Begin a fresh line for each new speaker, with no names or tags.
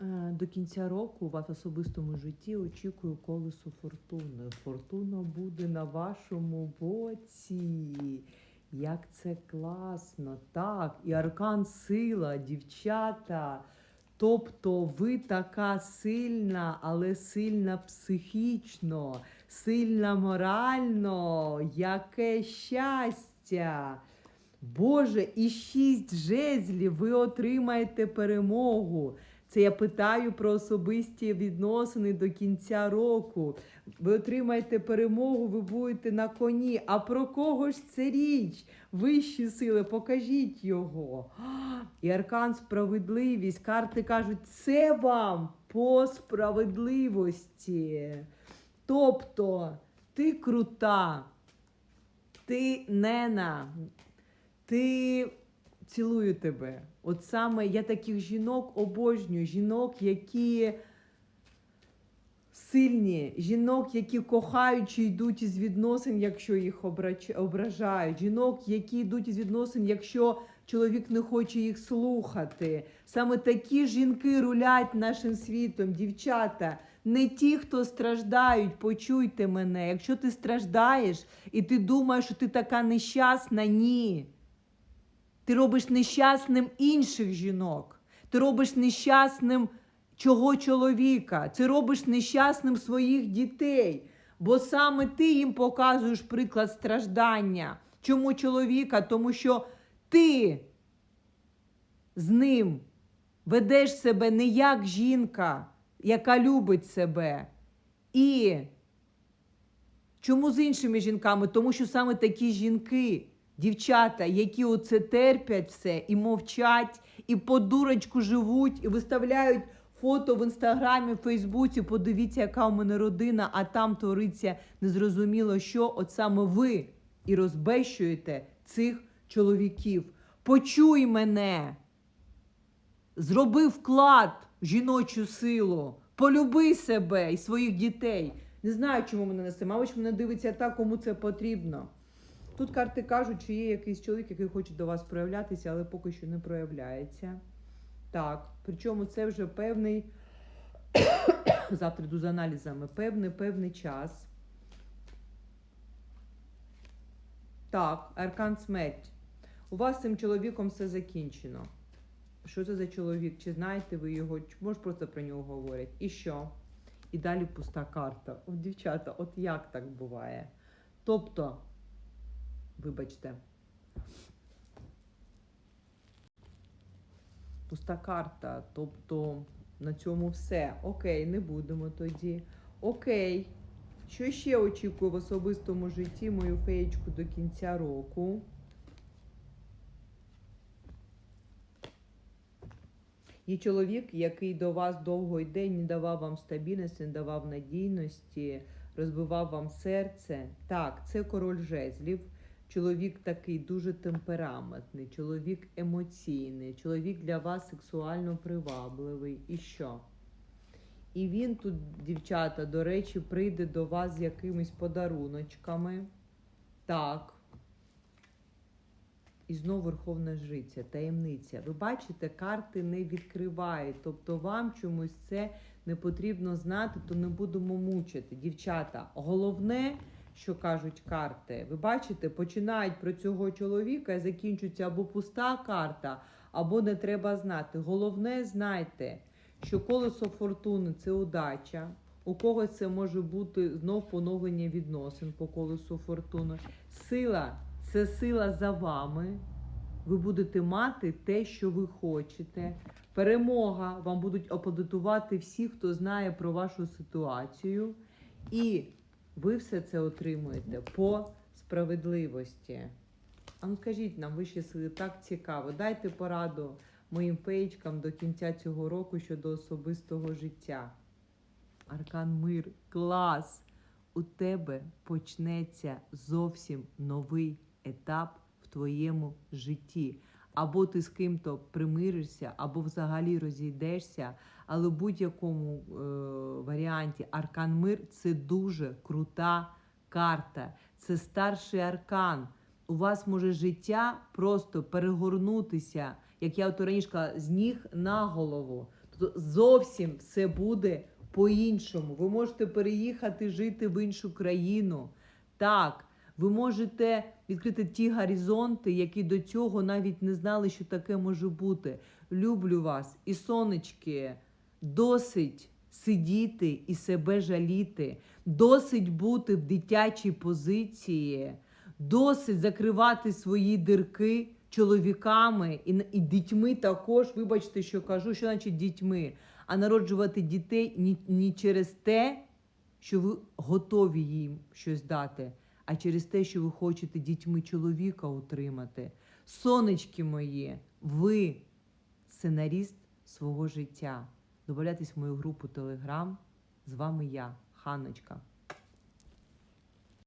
Е, До кінця року у вас особистому житті очікую колесо фортуни. Фортуна буде на вашому боці. Як це класно! Так, і аркан сила, дівчата. Тобто ви така сильна, але сильна психічно, сильна морально. Яке щастя! Боже, і шість жезлів ви отримаєте перемогу. Це я питаю про особисті відносини до кінця року. Ви отримаєте перемогу, ви будете на коні. А про кого ж це річ? Вищі сили, покажіть його. І аркан справедливість. Карти кажуть, це вам по справедливості. Тобто, ти крута, ти нена, ти цілую тебе. От саме я таких жінок обожнюю, жінок, які сильні, жінок, які кохаючи йдуть із відносин, якщо їх ображають, жінок, які йдуть із відносин, якщо чоловік не хоче їх слухати. Саме такі жінки рулять нашим світом, дівчата. Не ті, хто страждають, почуйте мене. Якщо ти страждаєш і ти думаєш, що ти така нещасна, ні. Ти робиш нещасним інших жінок. Ти робиш нещасним чого чоловіка. Ти робиш нещасним своїх дітей. Бо саме ти їм показуєш приклад страждання. Чому чоловіка? Тому що ти з ним ведеш себе не як жінка, яка любить себе. І чому з іншими жінками? Тому що саме такі жінки, дівчата, які оце терпять все і мовчать, і по дурочку живуть, і виставляють фото в інстаграмі, в Фейсбуці. Подивіться, яка у мене родина, а там твориться незрозуміло що. От саме ви і розбещуєте цих чоловіків. Почуй мене. Зроби вклад в жіночу силу, полюби себе і своїх дітей. Не знаю, чому мене несе. Мабуть, мене дивиться так, кому це потрібно. Тут карти кажуть, що є якийсь чоловік, який хоче до вас проявлятися, але поки що не проявляється. Так, причому це вже певний, завтра йду з аналізами, певний певний час. Так, аркан смерть. У вас з цим чоловіком все закінчено. Що це за чоловік? Чи знаєте ви його? Може просто про нього говорять? І що? І далі пуста карта. О, дівчата, от як так буває? Тобто, вибачте, пуста карта. Тобто на цьому все. Окей, не будемо тоді. Окей. Що ще очікую в особистому житті мою феєчку до кінця року? Є чоловік, який до вас довго йде, не давав вам стабільності, не давав надійності, розбивав вам серце. Так, це король жезлів. Чоловік такий дуже темпераментний, чоловік емоційний, чоловік для вас сексуально привабливий. І що? І він тут, дівчата, до речі, прийде до вас з якимись подаруночками. Так. І знову Верховна Жриця, таємниця. Ви бачите, карти не відкривають. Тобто вам чомусь це не потрібно знати, то не будемо мучити. Дівчата, головне, що кажуть карти, ви бачите, починають про цього чоловіка і закінчується або пуста карта, або не треба знати. Головне, знайте, що колесо фортуни це удача. У когось це може бути знов поновлення відносин по колесу фортуни. Сила це сила за вами. Ви будете мати те, що ви хочете. Перемога вам будуть аплодитувати всі, хто знає про вашу ситуацію. І ви все це отримуєте по справедливості. А ну скажіть нам, вищі сили, так цікаво. Дайте пораду моїм феєчкам до кінця цього року щодо особистого життя. Аркан мир, клас! У тебе почнеться зовсім новий етап в твоєму житті. Або ти з ким-то примиришся, або взагалі розійдешся. Але в будь-якому е, варіанті аркан мир це дуже крута карта. Це старший аркан. У вас може життя просто перегорнутися, як я от раніше з ніг на голову. З- зовсім все буде по-іншому. Ви можете переїхати жити в іншу країну. Так, ви можете відкрити ті горизонти, які до цього навіть не знали, що таке може бути. Люблю вас. І сонечки, досить сидіти і себе жаліти, досить бути в дитячій позиції, досить закривати свої дирки чоловіками і, і дітьми також. Вибачте, що кажу, що значить дітьми, а народжувати дітей ні, ні через те, що ви готові їм щось дати, а через те, що ви хочете дітьми чоловіка утримати. Сонечки мої, ви сценаріст свого життя. Добавляйтесь в мою групу Телеграм. З вами я, Ханночка.